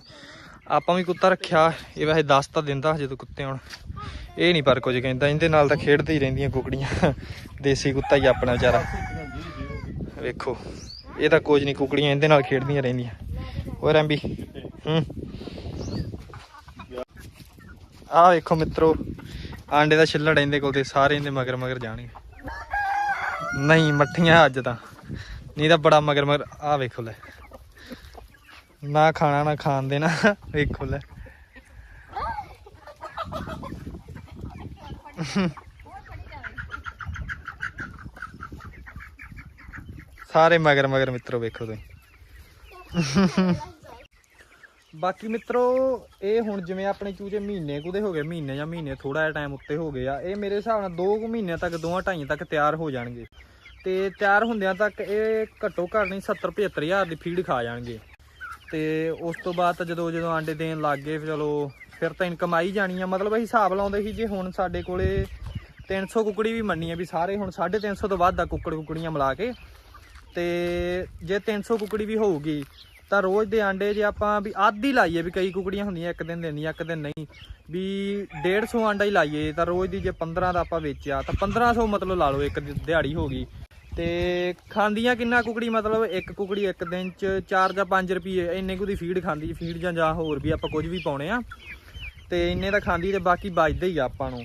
ਆਪਾਂ ਵੀ ਕੁੱਤਾ ਰੱਖਿਆ, ਇਹ ਵੈਸੇ ਦੱਸ ਤਾਂ ਦਿੰਦਾ ਜਦੋਂ ਕੁੱਤੇ ਆਉਣ ਇਹ ਨਹੀਂ ਪਰ ਕੁਝ ਕਹਿੰਦਾ, ਇਹਦੇ ਨਾਲ ਤਾਂ ਖੇਡਦੇ ਹੀ ਰਹਿੰਦੀਆਂ ਕੁਕੜੀਆਂ। ਦੇਸੀ ਕੁੱਤਾ ਹੀ ਆਪਣਾ ਵਿਚਾਰਾ। ਵੇਖੋ, ਇਹ ਤਾਂ ਕੁਝ ਨਹੀਂ, ਕੁਕੜੀਆਂ ਇਹਦੇ ਨਾਲ ਖੇਡਦੀਆਂ ਰਹਿੰਦੀਆਂ। ਹੋਰ ਐਂਬੀ ਹੂੰ। ਆਹ ਵੇਖੋ ਮਿੱਤਰੋ, ਆਂਡੇ ਦਾ ਛਿੱਲੜ ਇਹਦੇ ਕੋਲ ਤੇ ਸਾਰੇ ਇਹਦੇ ਮਗਰ ਮਗਰ ਜਾਣਗੇ। ਨਹੀਂ, ਮੱਠੀਆਂ ਅੱਜ ਤਾਂ। ਨਹੀਂ ਤਾਂ ਬੜਾ ਮਗਰ ਮਗਰ, ਆਹ ਵੇਖੋ ਲੈ। ਨਾ ਖਾਣਾ, ਨਾ ਖਾਣ ਦੇਣਾ। ਵੇਖੋ ਲੈ। ਸਾਰੇ ਮਗਰ ਮਗਰ ਮਿੱਤਰੋ, ਵੇਖੋ ਤੁਸੀਂ। ਬਾਕੀ ਮਿੱਤਰੋ, ਇਹ ਹੁਣ ਜਿਵੇਂ ਆਪਣੇ ਚੂਜੇ ਮਹੀਨੇ ਕੁਦੇ ਹੋ ਗਏ, ਮਹੀਨੇ ਜਾਂ ਮਹੀਨੇ ਥੋੜਾ ਜਿਹਾ ਟਾਈਮ ਉੱਤੇ ਹੋ ਗਏ ਆ, ਇਹ ਮੇਰੇ ਹਿਸਾਬ ਨਾਲ 2 ਮਹੀਨਿਆਂ ਤੱਕ, ਦੋਵਾਂ ਢਾਈਆਂ ਤੱਕ ਤਿਆਰ ਹੋ ਜਾਣਗੇ। ਤੇ ਤਿਆਰ ਹੁੰਦਿਆਂ ਤੱਕ ਇਹ ਘੱਟੋ ਘੱਟ ਨਹੀਂ 70 75 ਹਜ਼ਾਰ ਦੀ ਫੀਡ ਖਾ ਜਾਣਗੇ। ਤੇ ਉਸ ਤੋਂ ਬਾਅਦ ਤਾਂ ਜਦੋਂ ਜਦੋਂ ਆਂਡੇ ਦੇਣ ਲੱਗ ਗਏ ਚਲੋ, ਫਿਰ ਤਾਂ ਇਨਕਮ ਆਈ ਜਾਣੀ ਆ। ਮਤਲਬ ਅਸੀਂ ਹਿਸਾਬ ਲਾਉਂਦੇ ਸੀ ਜੇ ਹੁਣ ਸਾਡੇ ਕੋਲੇ 300 ਕੁਕੜੀ ਵੀ ਮੰਨੀ ਆ ਵੀ ਸਾਰੇ, ਹੁਣ 350 ਤੋਂ ਵੱਧ ਆ ਕੁੱਕੜ ਕੁਕੜੀਆਂ ਮਿਲਾ ਕੇ। ਤੇ ਜੇ 300 ਕੁਕੜੀ ਵੀ ਹੋਊਗੀ, ਤਾਂ ਰੋਜ਼ ਦੇ ਆਂਡੇ ਜੇ ਆਪਾਂ ਵੀ ਅੱਧ ਹੀ ਲਾਈਏ, ਵੀ ਕਈ ਕੁਕੜੀਆਂ ਹੁੰਦੀਆਂ ਇੱਕ ਦਿਨ ਦੇਣੀ ਇੱਕ ਦਿਨ ਨਹੀਂ, ਵੀ 150 ਆਂਡਾ ਹੀ ਲਾਈਏ, ਤਾਂ ਰੋਜ਼ ਦੀ ਜੇ 15 ਦਾ ਆਪਾਂ ਵੇਚਿਆ, ਤਾਂ 1500 ਮਤਲਬ ਲਾ ਲਓ, ਇੱਕ ਦਿਹਾੜੀ ਹੋ ਗਈ। ਤੇ ਖਾਂਦੀਆਂ ਕਿੰਨਾ ਕੁਕੜੀ? ਮਤਲਬ ਇੱਕ ਕੁਕੜੀ ਇੱਕ ਦਿਨ ਚ 4 ਜਾਂ 5 ਰੁਪਏ ਇੰਨੇ ਕੁ ਦੀ ਫੀਡ ਖਾਂਦੀ ਫੀਡ ਜਾਂ ਜਾਂ ਹੋਰ ਵੀ ਆਪਾਂ ਕੁਝ ਵੀ ਪਾਉਣੇ ਆ। ਤੇ ਇੰਨੇ ਤਾਂ ਖਾਂਦੀ ਤੇ ਬਾਕੀ ਬਚਦੇ ਹੀ ਆ ਆਪਾਂ ਨੂੰ।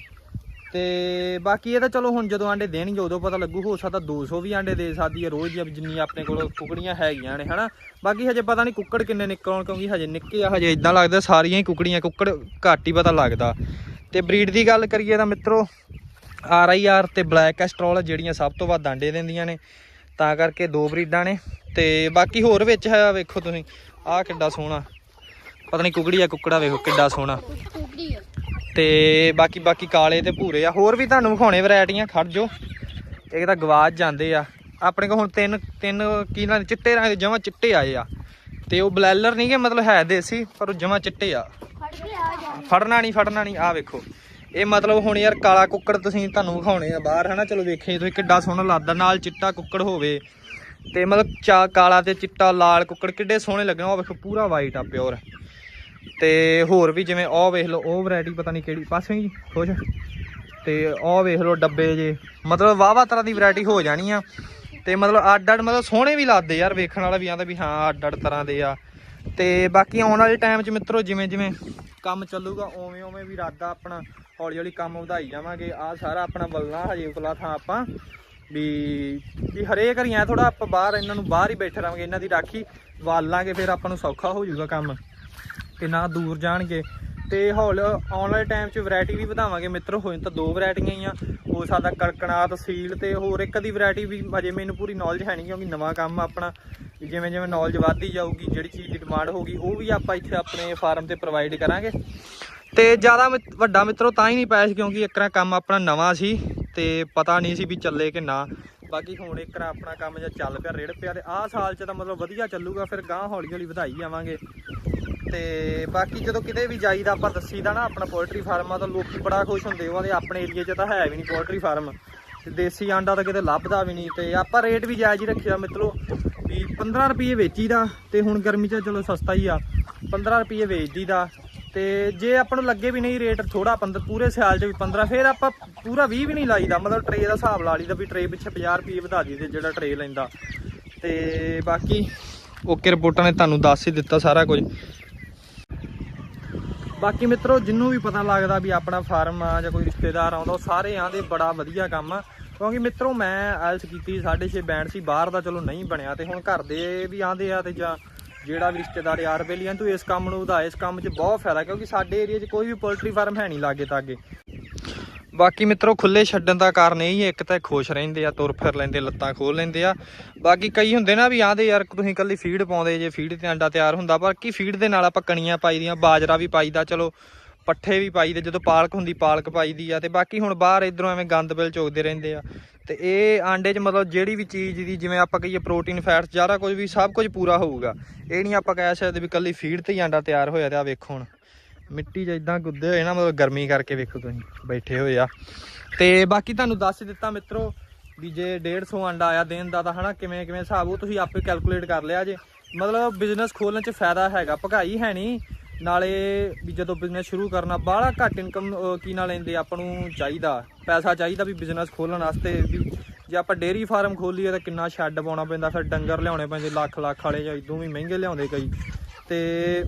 ਤੇ ਬਾਕੀ ਇਹ ਤਾਂ ਚਲੋ ਹੁਣ ਜਦੋਂ ਆਂਡੇ ਦੇਣਗੇ, ਉਦੋਂ ਪਤਾ ਲੱਗੂ, ਹੋ ਸਕਦਾ 200 ਵੀ ਆਂਡੇ ਦੇ ਸਕਦੀ ਹੈ ਰੋਜ਼, ਜਾਂ ਜਿੰਨੀ ਆਪਣੇ ਕੋਲ ਕੁਕੜੀਆਂ ਹੈਗੀਆਂ ਨੇ, ਹਨਾ? ਬਾਕੀ ਹਜੇ ਪਤਾ ਨਹੀਂ ਕੁੱਕੜ ਕਿੰਨੇ ਨਿਕਲਣ, ਕਿਉਂਕਿ ਹਜੇ ਨਿੱਕੇ ਆ, ਹਜੇ ਇਦਾਂ ਲੱਗਦਾ ਸਾਰੀਆਂ ਹੀ ਕੁਕੜੀਆਂ, ਕੁੱਕੜ ਘੱਟ ਹੀ ਪਤਾ ਲੱਗਦਾ। ਤੇ ਬਰੀਡ ਦੀ ਗੱਲ ਕਰੀਏ ਤਾਂ ਮਿੱਤਰੋ ਆਰ ਆਈ ਆਰ ਤੇ ਬਲੈਕ ਐਸਟਰੋਲ ਜਿਹੜੀਆਂ ਸਭ ਤੋਂ ਵੱਧ ਆਂਡੇ ਦਿੰਦੀਆਂ ਨੇ ਤਾਂ ਕਰਕੇ ਦੋ ਬਰੀਡਾਂ ਨੇ ਤੇ ਬਾਕੀ ਹੋਰ ਵਿੱਚ ਹੈ ਵੇਖੋ ਤੁਸੀਂ ਆਹ ਕਿੱਡਾ ਸੋਹਣਾ। ਪਤਾ ਨਹੀਂ ਕੁਕੜੀ ਆ ਕੁੱਕੜਾ ਵੇਖੋ ਕਿੱਡਾ ਸੋਹਣਾ। ਤੇ ਬਾਕੀ ਬਾਕੀ ਕਾਲੇ ਤੇ ਭੂਰੇ ਆ। ਹੋਰ ਵੀ ਤੁਹਾਨੂੰ ਵਿਖਾਉਣੇ ਵੈਰਾਈਟੀਆਂ ਖੜ ਜੋ ਇੱਕ ਤਾਂ ਗਵਾਚ ਜਾਂਦੇ ਆ। ਆਪਣੇ ਕੋਲ ਹੁਣ ਤਿੰਨ ਤਿੰਨ ਕੀ ਨਾਲ ਚਿੱਟੇ ਰੰਗ ਦੇ ਜਮਾ ਚਿੱਟੇ ਆਏ ਆ। ਤੇ ਉਹ ਬਲੈਲਰ ਨਹੀਂ ਕਿ ਮਤਲਬ ਹੈ ਦੇਸੀ ਪਰ ਉਹ ਜਮਾ ਚਿੱਟੇ ਆ। ਫੜਨਾ ਨਹੀਂ ਫੜਨਾ ਨਹੀਂ ਆ ਵੇਖੋ। ਇਹ ਮਤਲਬ ਹੁਣ ਯਾਰ ਕਾਲਾ ਕੁੱਕੜ ਤੁਸੀਂ ਤੁਹਾਨੂੰ ਵਿਖਾਉਣੇ ਆ ਬਾਹਰ, ਹਨਾ? ਚਲੋ ਵੇਖੇ ਤੁਸੀਂ ਕਿੱਡਾ ਸੋਹਣਾ ਲੱਗਦਾ, ਨਾਲ ਚਿੱਟਾ ਕੁੱਕੜ ਹੋਵੇ। ਤੇ ਮਤਲਬ ਚਾ ਕਾਲਾ ਤੇ ਚਿੱਟਾ ਲਾਲ ਕੁੱਕੜ ਕਿੱਡੇ ਸੋਹਣੇ ਲੱਗਣ ਉਹ ਵੇਖੋ ਪੂਰਾ ਵਾਈਟ ਆ ਪਿਓਰ ਤੇ ਹੋਰ ਵੀ ਜਿਵੇਂ ਉਹ ਵੇਖ ਲਓ, ਉਹ ਵੈਰਾਈਟੀ ਪਤਾ ਨਹੀਂ ਕਿਹੜੀ ਪਾਸੇ ਜੀ ਖੁਸ਼? ਤੇ ਉਹ ਵੇਖ ਲਓ ਡੱਬੇ ਜੇ, ਮਤਲਬ ਵਾਵਾ ਤਰ੍ਹਾਂ ਦੀ ਵੈਰਾਈਟੀ ਹੋ ਜਾਣੀ ਆ। ਤੇ ਮਤਲਬ ਅੱਡ ਅੱਡ ਮਤਲਬ ਸੋਹਣੇ ਵੀ ਲੱਗਦੇ ਯਾਰ ਵੇਖਣ ਵਾਲਾ ਵੀ ਆਂਦਾ ਵੀ ਹਾਂ ਅੱਡ ਅੱਡ ਤਰ੍ਹਾਂ ਦੇ ਆ। ਤੇ ਬਾਕੀ ਆਉਣ ਵਾਲੇ ਟਾਈਮ 'ਚ ਮਿੱਤਰੋ ਜਿਵੇਂ ਜਿਵੇਂ ਕੰਮ ਚੱਲੂਗਾ ਉਵੇਂ ਉਵੇਂ ਵੀ ਇਰਾਦਾ ਆਪਣਾ। ਹੌਲੀ ਹੌਲੀ ਕੰਮ ਵਧਾਈ ਜਾਵਾਂਗੇ। ਆ ਸਾਰਾ ਆਪਣਾ ਬਲਣਾ, ਹਜੇ ਉਤਲਾ ਥਾਂ ਆਪਾਂ। ਵੀ ਵੀ ਹਰੇਕ ਹਰੀਆਂ ਥੋੜਾ ਆਪਾਂ ਬਾਹਰ, ਇਹਨਾਂ ਨੂੰ ਬਾਹਰ ਹੀ ਬੈਠੇ ਰਹਾਂਗੇ, ਇਹਨਾਂ ਦੀ ਰਾਖੀ ਵਾਲਾਂਗੇ, ਫਿਰ ਆਪਾਂ ਨੂੰ ਸੌਖਾ ਹੋ ਜਾਊਗਾ ਕੰਮ। ਤੇ ਨਾ ਦੂਰ ਜਾਣਗੇ। ਤੇ ਹੌਲ, ਆਉਣ ਵਾਲੇ ਟਾਈਮ 'ਚ ਵੈਰਾਈਟੀ ਵੀ ਵਧਾਵਾਂਗੇ। ਮਿੱਤਰੋ ਹੋਏ ਤਾਂ ਦੋ ਵੈਰਾਈਟੀਆਂ ਹੀ ਆ। ਹੋ ਸਕਦਾ ਕੜਕਣਾਤ ਸੀਲ ਤੇ ਹੋਰ ਇੱਕ ਦੀ ਵੈਰਾਈਟੀ ਵੀ ਅਜੇ ਮੈਨੂੰ ਪੂਰੀ ਨੌਲੇਜ ਹੈ ਨਹੀਂ, ਕਿਉਂਕਿ ਨਵਾਂ ਕੰਮ ਆ ਆਪਣਾ ਜਿਵੇਂ ਜਿਵੇਂ ਨੌਲੇਜ ਵੱਧਦੀ ਜਾਊਗੀ, ਜਿਹੜੀ ਚੀਜ਼ ਦੀ ਡਿਮਾਂਡ ਹੋਗੀ ਉਹ ਵੀ ਆਪਾਂ ਇੱਥੇ ਆਪਣੇ ਫਾਰਮ ਤੇ ਪ੍ਰੋਵਾਈਡ ਕਰਾਂਗੇ। ਤੇ ਜ਼ਿਆਦਾ ਮਿ- ਵੱਡਾ ਮਿੱਤਰੋ ਤਾਂ ਹੀ ਨਹੀਂ ਪਾਇਆ ਸੀ ਕਿਉਂਕਿ ਇੱਕਰਾ ਕੰਮ ਆਪਣਾ ਨਵਾਂ ਸੀ ਤੇ ਪਤਾ ਨਹੀਂ ਸੀ ਵੀ ਚੱਲੇ ਕਿ ਨਾ। ਬਾਕੀ ਹੁਣ ਇੱਕਰਾ ਆਪਣਾ ਕੰਮ ਜਾਂ ਚੱਲ ਪਿਆ, ਰੇੜ ਪਿਆ ਤੇ ਆਹ ਸਾਲ 'ਚ ਤਾਂ ਮਤਲਬ ਵਧੀਆ ਚੱਲੂਗਾ, ਫਿਰ ਗਾਂ ਹੌਲੀ ਹੌਲੀ ਵਧਾਈ ਜਾਵਾਂਗੇ ਤੇ ਬਾਕੀ ਜਦੋਂ ਕਿਤੇ ਵੀ ਜਾਈਦਾ ਆਪਾਂ ਦੱਸੀਦਾ ਨਾ ਆਪਣਾ ਪੋਲਟਰੀ ਫਾਰਮ ਆ ਤਾਂ ਲੋਕੀ ਬੜਾ ਖੁਸ਼ ਹੁੰਦੇ ਉਹਨਾਂ ਦੇ ਆਪਣੇ ਏਰੀਆ 'ਚ ਤਾਂ ਹੈ ਵੀ ਨਹੀਂ ਪੋਲਟਰੀ ਫਾਰਮ। ਤੇ ਦੇਸੀ ਆਂਡਾ ਤਾਂ ਕਿਤੇ ਲੱਭਦਾ ਵੀ ਨਹੀਂ ਤੇ ਆਪਾਂ ਰੇਟ ਵੀ ਜਾਇਜ਼ ਹੀ ਰੱਖਿਆ ਮਿੱਤਰੋ ਵੀ 15 ਰੁਪਏ ਵੇਚੀਦਾ ਤੇ ਹੁਣ ਗਰਮੀ 'ਚ ਚਲੋ ਸਸਤਾ ਹੀ ਆ 15 ਰੁਪਏ ਵੇਚਦੀ ਦਾ ਤੇ ਜੇ ਆਪਾਂ ਨੂੰ ਲੱਗੇ ਵੀ ਨਹੀਂ ਰੇਟ ਥੋੜਾ 15 ਪੂਰੇ ਸਿਆਲ 'ਚ ਵੀ 15 ਫਿਰ ਆਪਾਂ ਪੂਰਾ 20 ਵੀ ਨਹੀਂ ਲਾਈਦਾ, ਮਤਲਬ ਟਰੇ ਦਾ ਹਿਸਾਬ ਲਾ ਲਈਦਾ ਵੀ ਟਰੇ ਪਿੱਛੇ 50 ਰੁਪਏ ਵਧਾ ਦਈਦੇ ਜਿਹੜਾ ਟਰੇ ਲੈਂਦਾ। ਤੇ ਬਾਕੀ ਓਕੇ ਰਿਪੋਰਟਾਂ ਨੇ ਤੁਹਾਨੂੰ ਦੱਸ ਹੀ ਦਿੱਤਾ ਸਾਰਾ ਕੁਝ। ਬਾਕੀ ਮਿੱਤਰੋ, ਜਿੰਨੂੰ ਵੀ ਪਤਾ ਲੱਗਦਾ ਵੀ ਆਪਣਾ ਫਾਰਮ ਆ ਜਾਂ ਕੋਈ ਰਿਸ਼ਤੇਦਾਰ ਆਉਂਦਾ, ਉਹ ਸਾਰੇ ਆਂਦੇ ਬੜਾ ਵਧੀਆ ਕੰਮ ਆ। ਕਿਉਂਕਿ ਮਿੱਤਰੋ, ਮੈਂ ਐਲਸ ਕੀਤੀ 6.5 ਬੈਂਡ ਸੀ, ਬਾਹਰ ਦਾ ਚਲੋ ਨਹੀਂ ਬਣਿਆ ਤੇ ਹੁਣ ਘਰ ਦੇ ਵੀ ਆਂਦੇ ਆ ਤੇ ਜਾਂ ਜਿਹੜਾ ਵੀ ਰਿਸ਼ਤੇਦਾਰ ਯਾਰ ਬੇਲੀਆਂ ਤੂੰ ਇਸ ਕੰਮ ਨੂੰ ਵਧਾ ਇਸ ਕੰਮ 'ਚ ਬਹੁਤ ਫਾਇਦਾ ਕਿਉਂਕਿ ਸਾਡੇ ਏਰੀਆ 'ਚ ਕੋਈ ਵੀ ਪੋਲਟਰੀ ਫਾਰਮ ਹੈ ਨਹੀਂ ਲਾਗੇ ਤਾਗੇ। ਬਾਕੀ ਮਿੱਤਰੋ ਖੁੱਲੇ ਛੱਡਣ ਦਾ ਕਾਰਨ ਇਹ ਹੀ ਹੈ, ਇੱਕ ਤਾਂ ਖੁਸ਼ ਰਹਿੰਦੇ ਆ ਤੁਰ ਫਿਰ ਲੈਂਦੇ ਲੱਤਾਂ ਖੋਲ ਲੈਂਦੇ ਆ। ਬਾਕੀ ਕਈ ਹੁੰਦੇ ਨਾ ਵੀ ਆਂਦੇ ਯਾਰ ਤੁਸੀਂ ਇਕੱਲੀ ਫੀਡ ਪਾਉਂਦੇ ਜੇ ਫੀਡ ਤੇ ਅੰਡਾ ਤਿਆਰ ਹੁੰਦਾ ਪਰ ਕੀ ਫੀਡ ਦੇ ਨਾਲ ਆਪਾਂ ਕਣੀਆਂ ਪਾਈਦੀਆਂ ਬਾਜਰਾ ਵੀ ਪਾਈਦਾ ਚਲੋ। ਪੱਠੇ ਵੀ ਪਾਈਦੇ ਜਦੋਂ ਪਾਲਕ ਹੁੰਦੀ, ਪਾਲਕ ਪਾਈਦੀ ਆ, ਤੇ ਬਾਕੀ ਹੁਣ ਬਾਹਰ ਇਧਰੋਂ ਐਵੇਂ ਗੰਦ ਬਿਲ ਚੋਕਦੇ ਰਹਿੰਦੇ ਆ। ਤੇ ਇਹ ਆਂਡੇ 'ਚ ਮਤਲਬ ਜਿਹੜੀ ਵੀ ਚੀਜ਼ ਦੀ, ਜਿਵੇਂ ਆਪਾਂ ਕਹੀਏ ਪ੍ਰੋਟੀਨ ਫੈਟਸ ਜ਼ਿਆਦਾ ਕੁਝ ਵੀ ਸਭ ਕੁਝ ਪੂਰਾ ਹੋਊਗਾ। ਇਹ ਨਹੀਂ ਆਪਾਂ ਕਹਿ ਸਕਦੇ ਵੀ ਕੱਲੀ ਫੀਡ ਤੇ ਹੀ ਆਂਡਾ ਤਿਆਰ ਹੋਇਆ ਤੇ ਆ ਵੇਖੋ ਹੁਣ। ਮਿੱਟੀ 'ਚ ਇਦਾਂ ਗੁੱਦੇ ਹੋਏ ਨਾ, ਮਤਲਬ ਗਰਮੀ ਕਰਕੇ ਵੇਖੋ ਤੁਸੀਂ, ਬੈਠੇ ਹੋਏ ਆ। ਤੇ ਬਾਕੀ ਤੁਹਾਨੂੰ ਦੱਸ ਦਿੱਤਾ ਮਿੱਤਰੋ ਵੀ ਜੇ 150 ਆਂਡਾ ਆਇਆ ਦਿਨ ਦਾ, ਤਾਂ ਹਨਾ ਕਿਵੇਂ ਕਿਵੇਂ ਹਿਸਾਬ ਉਹ ਤੁਸੀਂ ਆਪੇ ਕੈਲਕੂਲੇਟ ਕਰ ਲਿਆ ਜੇ। ਮਤਲਬ ਬਿਜ਼ਨਸ ਖੋਲਣ 'ਚ ਫਾਇਦਾ ਹੈਗਾ ਭਗਾਈ ਹੈ ਨਹੀਂ। ਨਾਲੇ ਵੀ ਜਦੋਂ ਬਿਜ਼ਨਸ ਸ਼ੁਰੂ ਕਰਨਾ, ਬਾਹਲਾ ਘੱਟ ਇਨਕਮ ਕੀ ਨਾ ਲੈਂਦੇ ਆਪਾਂ ਨੂੰ, ਚਾਹੀਦਾ। ਪੈਸਾ ਚਾਹੀਦਾ ਵੀ ਬਿਜ਼ਨਸ ਖੋਲਣ ਵਾਸਤੇ ਵੀ ਜੇ ਆਪਾਂ ਡੇਅਰੀ ਫਾਰਮ ਖੋਲੀਏ ਤਾਂ ਕਿੰਨਾ ਸ਼ੈੱਡ ਪਾਉਣਾ ਪੈਂਦਾ, ਫਿਰ ਡੰਗਰ ਲਿਆਉਣੇ ਪੈਂਦੇ, ਲੱਖ ਲੱਖ ਵਾਲੇ ਜਾਂ ਇਦੋਂ ਵੀ ਮਹਿੰਗੇ ਲਿਆਉਂਦੇ ਕਈ। ਤੇ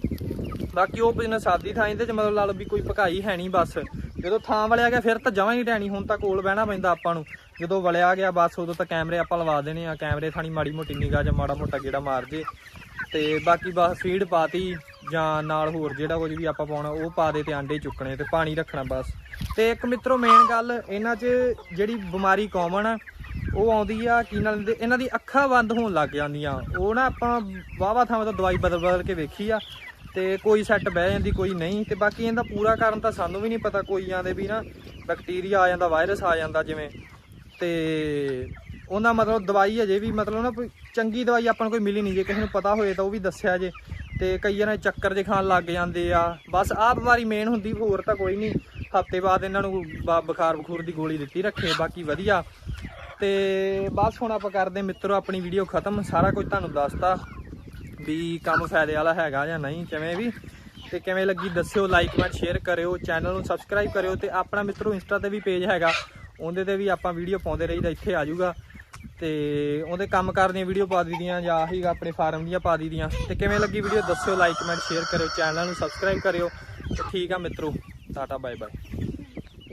ਬਾਕੀ ਉਹ ਬਿਜ਼ਨਸ ਆਦੀ ਥਾਂ ਇਹਦੇ ਚ ਮਤਲਬ ਲਾ ਲਓ ਵੀ ਕੋਈ ਭਕਾਈ ਹੈ ਨਹੀਂ ਬਸ। ਜਦੋਂ ਥਾਂ ਵਲਿਆ ਗਿਆ, ਫਿਰ ਤਾਂ ਜਮਾਂ ਹੀ ਟੈਣੀ ਹੁਣ ਤਾਂ ਕੋਲ ਬਹਿਣਾ ਪੈਂਦਾ ਆਪਾਂ ਨੂੰ। ਜਦੋਂ ਵਲਿਆ ਗਿਆ ਬਸ, ਉਦੋਂ ਤਾਂ ਕੈਮਰੇ ਆਪਾਂ ਲਵਾ ਦੇਣੇ ਆ। ਕੈਮਰੇ ਥਾਣੀ ਮਾੜੀ ਮੋਟੀ ਨਿਗਾਹ ਜਾਂ ਮਾੜਾ ਮੋਟਾ ਗੇੜਾ ਮਾਰ ਜੇ। ਤੇ ਬਾਕੀ ਬਸ ਫੀਡ ਪਾਤੀ। ਜਾਂ ਨਾਲ ਹੋਰ ਜਿਹੜਾ ਕੁਝ ਵੀ ਆਪਾਂ ਪਾਉਣਾ, ਉਹ ਪਾ ਦੇ ਤੇ ਆਂਡੇ ਚੁੱਕਣੇ ਤੇ ਪਾਣੀ ਰੱਖਣਾ ਬਸ। ਤੇ ਇੱਕ ਮਿੱਤਰੋ ਮੇਨ ਗੱਲ ਇਹਨਾਂ 'ਚ ਜਿਹੜੀ ਬਿਮਾਰੀ ਕਾਮਨ ਆ, ਉਹ ਆਉਂਦੀ ਆ, ਕੀ ਨਾਲ ਇਹਨਾਂ ਦੀ ਅੱਖਾਂ ਬੰਦ ਹੋਣ ਲੱਗ ਜਾਂਦੀਆਂ। ਉਹ ਨਾ ਆਪਾਂ ਵਾਵਾ ਥਾਵਾਂ ਤੋਂ ਦਵਾਈ ਬਦਲ ਬਦਲ ਕੇ ਵੇਖੀ ਆ, ਤੇ ਕੋਈ ਸੈੱਟ ਬਹਿ ਜਾਂਦੀ, ਕੋਈ ਨਹੀਂ। ਤੇ ਬਾਕੀ ਇਹਦਾ ਪੂਰਾ ਕਾਰਨ ਤਾਂ ਸਾਨੂੰ ਵੀ ਨਹੀਂ ਪਤਾ ਕੋਈ ਜਾਂਦੇ ਵੀ ਨਾ ਬੈਕਟੀਰੀਆ ਆ ਜਾਂਦਾ ਵਾਇਰਸ ਆ ਜਾਂਦਾ ਜਿਵੇਂ। ਤੇ ਉਹਨਾਂ ਮਤਲਬ ਦਵਾਈ ਅਜੇ ਵੀ ਮਤਲਬ ਨਾ ਕੋਈ ਚੰਗੀ ਦਵਾਈ ਆਪਾਂ ਨੂੰ ਕੋਈ ਮਿਲੀ ਨਹੀਂ, ਜੇ ਕਿਸੇ ਨੂੰ ਪਤਾ ਹੋਏ ਤਾਂ ਉਹ ਵੀ ਦੱਸਿਆ ਜੇ। ਤੇ ਕਈਆਂ ਨੇ ਚੱਕਰ ਜੇ ਖਾਣ ਲੱਗ ਜਾਂਦੇ ਆ। ਬਸ ਆਹ ਬਿਮਾਰੀ ਮੇਨ ਹੁੰਦੀ, ਹੋਰ ਤਾਂ ਕੋਈ ਨਹੀਂ। ਹਫ਼ਤੇ ਬਾਅਦ ਇਹਨਾਂ ਨੂੰ ਬੁਖਾਰ ਬਖੂਰ ਦੀ ਗੋਲੀ ਦਿੱਤੀ, ਰੱਖੇ, ਬਾਕੀ ਵਧੀਆ। ਤੇ ਬਸ ਹੁਣ ਆਪਾਂ ਕਰਦੇ ਹਾਂ ਮਿੱਤਰੋ, ਆਪਣੀ ਵੀਡੀਓ ਖਤਮ। ਸਾਰਾ ਕੁਝ ਤੁਹਾਨੂੰ ਦੱਸਤਾ ਵੀ ਕੰਮ ਫਾਇਦੇ ਵਾਲਾ ਹੈਗਾ ਜਾਂ ਨਹੀਂ, ਕਿਵੇਂ ਵੀ। ਤੇ ਕਿਵੇਂ ਲੱਗੀ, ਦੱਸਿਓ ਲਾਈਕ ਕਮੈਂਟ ਸ਼ੇਅਰ ਕਰਿਓ ਚੈਨਲ ਨੂੰ ਸਬਸਕ੍ਰਾਈਬ ਕਰਿਓ। ਤੇ ਆਪਣਾ ਮਿੱਤਰੋ ਇੰਸਟਾ ਤੇ ਵੀ ਪੇਜ ਹੈਗਾ। ਉਹਦੇ ਤੇ ਵੀ ਆਪਾਂ ਵੀਡੀਓ ਪਾਉਂਦੇ ਰਹੀਦਾ, ਇੱਥੇ ਆ ਜਾਊਗਾ। ਤੇ ਉਹਦੇ ਕੰਮ ਕਰਦੀਆਂ ਵੀਡੀਓ ਪਾ ਦਈਦੀਆਂ ਜਾਂ ਆਹੀ ਆਪਣੇ ਫਾਰਮ ਦੀਆਂ ਪਾ ਦਈਦੀਆਂ ਤੇ ਕਿਵੇਂ ਲੱਗੀ ਵੀਡੀਓ ਦੱਸਿਓ ਲਾਈਕ ਕਮੈਂਟ ਸ਼ੇਅਰ ਕਰਿਓ ਚੈਨਲ ਨੂੰ ਸਬਸਕ੍ਰਾਈਬ ਕਰਿਓ ਤੇ ਠੀਕ ਆ ਮਿੱਤਰੋ ਟਾਟਾ ਬਾਏ ਬਾਏ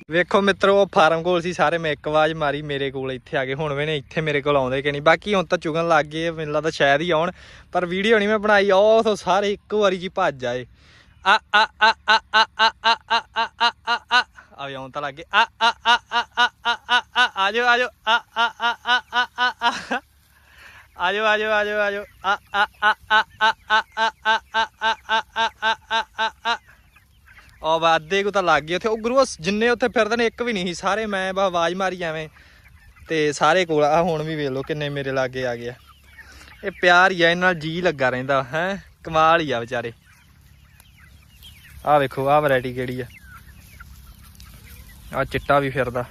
ਵੇਖੋ ਮਿੱਤਰੋ ਉਹ ਫਾਰਮ ਕੋਲ ਸੀ ਸਾਰੇ ਮੈਂ ਇੱਕ ਆਵਾਜ਼ ਮਾਰੀ ਮੇਰੇ ਕੋਲ ਇੱਥੇ ਆ ਗਏ ਹੁਣ ਵੀ ਨੇ ਇੱਥੇ ਮੇਰੇ ਕੋਲ ਆਉਂਦੇ ਕਿ ਨਹੀਂ ਬਾਕੀ ਹੁਣ ਤਾਂ ਚੁਗਣ ਲੱਗ ਗਏ ਮੈਨੂੰ ਲੱਗਦਾ ਸ਼ਾਇਦ ਹੀ ਆਉਣ ਪਰ ਵੀਡੀਓ ਨਹੀਂ ਮੈਂ ਬਣਾਈ ਉਹ ਤੋਂ ਸਾਰੇ ਇੱਕੋ ਵਾਰੀ ਜੀ ਭੱਜ ਆਏ ਆ ਆ ਆ ਆ ਆ ਆ ਆ ਆ ਆ ਆ ਆ ਆ ਆ ਆਉਂ ਤਾਂ ਲੱਗੇ ਆ ਆ ਆ ਆ ਆ ਆ ਆ ਆ ਆਜੋ ਆਜੋ ਆ ਆ ਆ ਆ ਆ ਆ ਆ ਆਜੋ ਆਜੋ ਆਜੋ ਆਜੋ ਆ ਆ ਆ ਆ ਆ ਆ ਆ ਆ ਆ ਆ ਆ ਆ ਆ ਵਾਦੇ ਕੋ ਤਾਂ ਲੱਗ ਗਏ ਉੱਥੇ ਉਹ ਗੁਰੂ ਜਿੰਨੇ ਉੱਥੇ ਫਿਰਦੇ ਨੇ ਇੱਕ ਵੀ ਨਹੀਂ ਸੀ ਸਾਰੇ ਮੈਂ ਬਾ ਆਵਾਜ਼ ਮਾਰੀ ਐਵੇਂ ਤੇ ਸਾਰੇ ਕੋਲ ਆ ਹੁਣ ਵੀ ਵੇਖ ਲਓ ਕਿੰਨੇ ਮੇਰੇ ਲਾਗੇ ਆ ਗਿਆ ਇਹ ਪਿਆਰ ਹੀ ਆ ਇਹਨਾਂ ਨਾਲ ਜੀ ਲੱਗਾ ਰਹਿੰਦਾ ਹੈ ਕਮਾਲ ਹੀ ਆ ਵਿਚਾਰੇ ਆ ਵੇਖੋ ਆ ਵੈਰਾਈਟੀ ਕਿਹੜੀ ਆ ਆ ਚਿੱਟਾ ਵੀ ਫਿਰਦਾ।